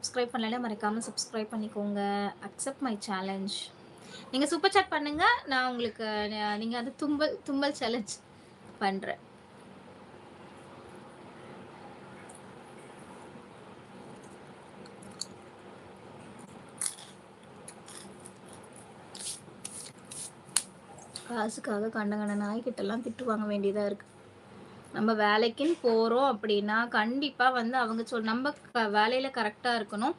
Subscribe பண்ணலனா மறக்காமல் subscribe பண்ணிக்கோங்க. அக்செப்ட் மை சேலஞ்ச் நீங்கள் சூப்பர் சாட் பண்ணுங்க. நான் உங்களுக்கு நீங்கள் அந்த தும்பல் தும்பல் சேலஞ்ச் பண்ணுறேன் காசுக்காக கண்ட கண்ட நாய்கிட்டெல்லாம் திட்டு வாங்க வேண்டியதாக இருக்குது நம்ம வேலைக்குன்னு போகிறோம் அப்படின்னா கண்டிப்பாக வந்து அவங்க சொல் நம்ம க வேலையில் கரெக்டாக இருக்கணும்.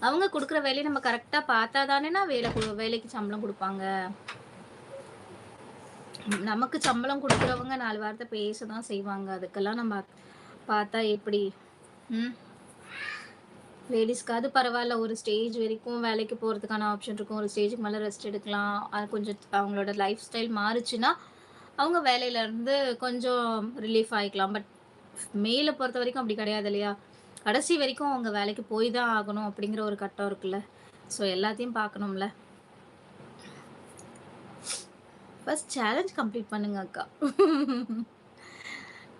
அவங்க கொடுக்குற வேலையை நம்ம கரெக்டாக பார்த்தா தானேனா வேலை கு- வேலைக்கு சம்பளம் கொடுப்பாங்க. நமக்கு சம்பளம் கொடுக்குறவங்க நாலு வார்த்தை பேச தான் செய்வாங்க. அதுக்கெல்லாம் நம்ம பார்த்தா எப்படி? ம்? லேடிஸ்க்காவது பரவாயில்ல. ஒரு ஸ்டேஜ் வரைக்கும் வேலைக்கு போகிறதுக்கான ஆப்ஷன் இருக்கும். ஒரு ஸ்டேஜுக்கு மேலே ரெஸ்ட் எடுக்கலாம். அது கொஞ்சம் அவங்களோட லைஃப் ஸ்டைல் மாறுச்சுன்னா அவங்க வேலையிலேருந்து கொஞ்சம் ரிலீஃப் ஆகிக்கலாம் பட் மேலே பொறுத்த வரைக்கும் அப்படி கிடையாது இல்லையா? கடைசி வரைக்கும் அவங்க வேலைக்கு போய் தான் ஆகணும் அப்படிங்கிற ஒரு கட்டம் இருக்குல்ல. ஸோ எல்லாத்தையும் பார்க்கணும்ல. ஃபஸ்ட் சேலஞ்ச் கம்ப்ளீட் பண்ணுங்க அக்கா.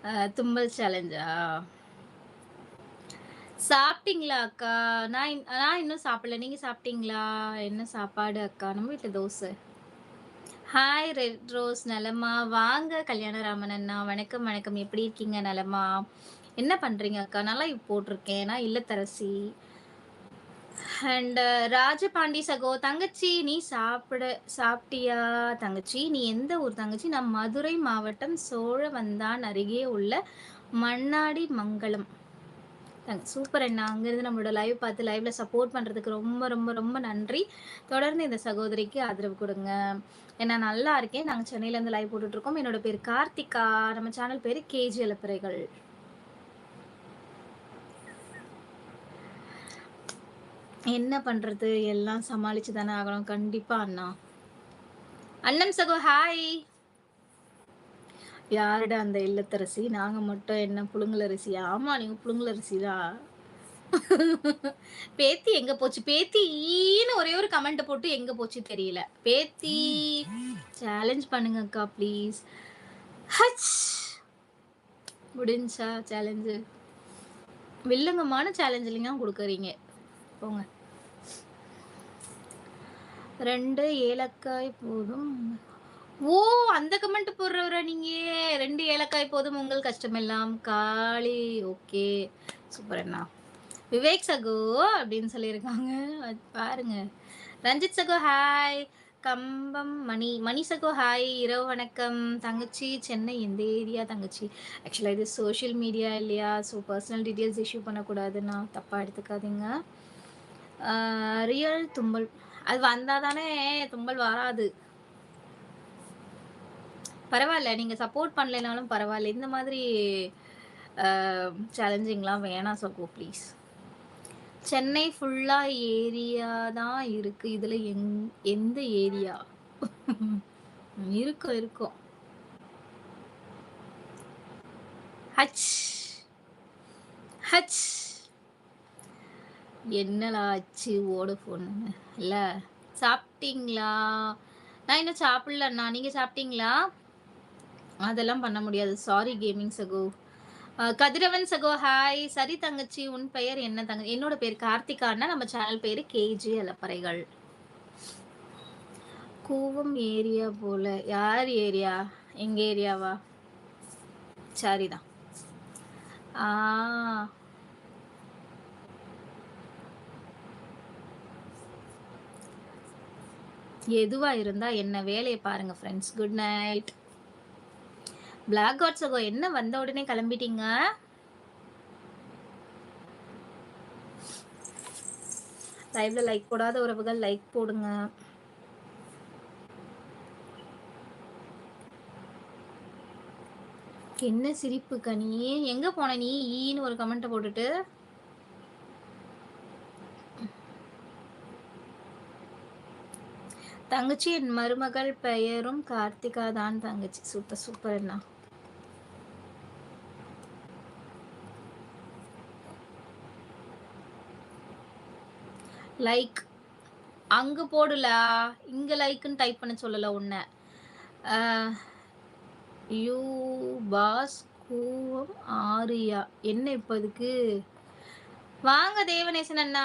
தும்பல் தும்மல் சேலஞ்சா சாப்பிட்டீங்களா அக்கா? நான் இன்- நான் இன்னும் சாப்பிடல. நீங்க சாப்பிட்டீங்களா? என்ன சாப்பாடு அக்கா? நம்ம வீட்டில் தோசை. ஹாய் ரெட் ரோஸ் நலமா? வாங்க கல்யாணராமன் அண்ணா வணக்கம் வணக்கம். எப்படி இருக்கீங்க நலமா? என்ன பண்ணுறீங்க அக்கா? நல்லா இப்போ போட்டிருக்கேன். நான் இல்லத்தரசி. அண்ட் uh, ராஜபாண்டி சகோ தங்கச்சி நீ சாப்பிட சாப்பிட்டியா? தங்கச்சி நீ எந்த ஊர் தங்கச்சி? நான் மதுரை மாவட்டம் சோழவந்தான் அருகே உள்ள மண்ணாடி மங்கலம். தேங்க்ஸ் சூப்பர் அண்ணா. அங்கேருந்து நம்மளோட லைவ் பார்த்து லைவ்ல சப்போர்ட் பண்ணுறதுக்கு ரொம்ப ரொம்ப ரொம்ப நன்றி. தொடர்ந்து இந்த சகோதரிக்கு ஆதரவு கொடுங்க. ஏன்னா நல்லா இருக்கேன். நாங்கள் சென்னையிலேருந்து லைவ் போட்டுட்ருக்கோம். என்னோட பேர் கார்த்திகா. நம்ம சேனல் பேர் கேஜி அலப்பறைகள். என்ன பண்ணுறது எல்லாம் சமாளித்து தானே ஆகணும். கண்டிப்பாக அண்ணா. அண்ணன் சகோ ஹாய் யாருடா அந்த இல்லத்தரசி? நாங்க மட்டும் என்ன புழுங்கலரிசியா ஆமா நீங்க புழுங்கலரிசி தான் பேத்தி எங்க போச்சு? பேத்தி ஈன்னு ஒரே ஒரு கமெண்ட் போட்டு எங்க போச்சு தெரியல. பேத்தி சேலஞ்ச் பண்ணுங்கக்கா ப்ளீஸ் ஹச்! முடிஞ்சா சேலஞ்சு வில்லங்கமான சேலஞ்ச் இல்லைங்க கொடுக்குறீங்க. போங்க. ரெண்டு ஏலக்காய் போதும். ஓ அந்த கமெண்ட் போடுறவரா நீங்க? ரெண்டு ஏலக்காய் போதும் உங்கள் கஷ்டமெல்லாம் காளி ஓகே. சூப்பர் அண்ணா. விவேக் சகோ அப்படின்னு சொல்லியிருக்காங்க. பாருங்க. ரஞ்சித் சகோ ஹாய் கம்பம் மணி மணி சகோ ஹாய் இரவு வணக்கம். தங்கச்சி சென்னை எந்த ஏரியா தங்கச்சி? ஆக்சுவலாக இது சோஷியல் மீடியா இல்லையா? ஸோ பர்சனல் டீட்டெயில்ஸ் இஷ்யூ பண்ணக்கூடாதுன்னா தப்பாக எடுத்துக்காதீங்க. ரியல் தும்பல். அது வந்தால் தானே தும்பல் வராது. பரவாயில்ல நீங்கள் சப்போர்ட் பண்ணலைனாலும் பரவாயில்ல. இந்த மாதிரி சேலஞ்சிங்லாம் வேணாம் சகோ ப்ளீஸ் சென்னை ஃபுல்லாக ஏரியா தான் இருக்கு. இதில் எங் எந்த ஏரியா? இருக்கும் இருக்கும். ஹச். ஹச். என்னடா ஆச்சு? ஓட ஃபோனுங்க இல்லை. சாப்பிட்டீங்களா? நான் இன்னும் சாப்பிடலண்ணா. நீங்கள் சாப்பிட்டீங்களா? அதெல்லாம் பண்ண முடியாது. சாரி கேமிங் சகோ. கதிரவன் சகோ ஹாய் சரி தங்கச்சி உன் பெயர் என்ன தங்க என்னோட பேர் கார்த்திகான்னா நம்ம சேனல் பேர் கேஜி அலப்பறைகள். கூவம் ஏரியா போல. யார் ஏரியா? எங்க ஏரியாவா? சரிதான். ஆ. எதுவா இருந்தா என்ன வேலையை பாருங்க friends good night black god சகோ என்ன வந்த உடனே கிளம்பிட்டீங்க? லைவ்ல லைக் போடாத உறவுகள் லைக் போடுங்க. என்ன சிரிப்பு கனி? எங்க போன நீ? ஈன்னு ஒரு கமெண்ட் போட்டுட்டு. தங்கச்சி என் மருமகள் பெயரும் கார்த்திகா தான் தங்கச்சி. சூப்பர் சூப்பர் அண்ணா. லைக் அங்கே போடல இங்கே லைக்குன்னு டைப் பண்ண சொல்லலை உன்னை. You boss Koovam area. என்ன இப்போ இதுக்கு? வாங்க தேவநேசன் அண்ணா.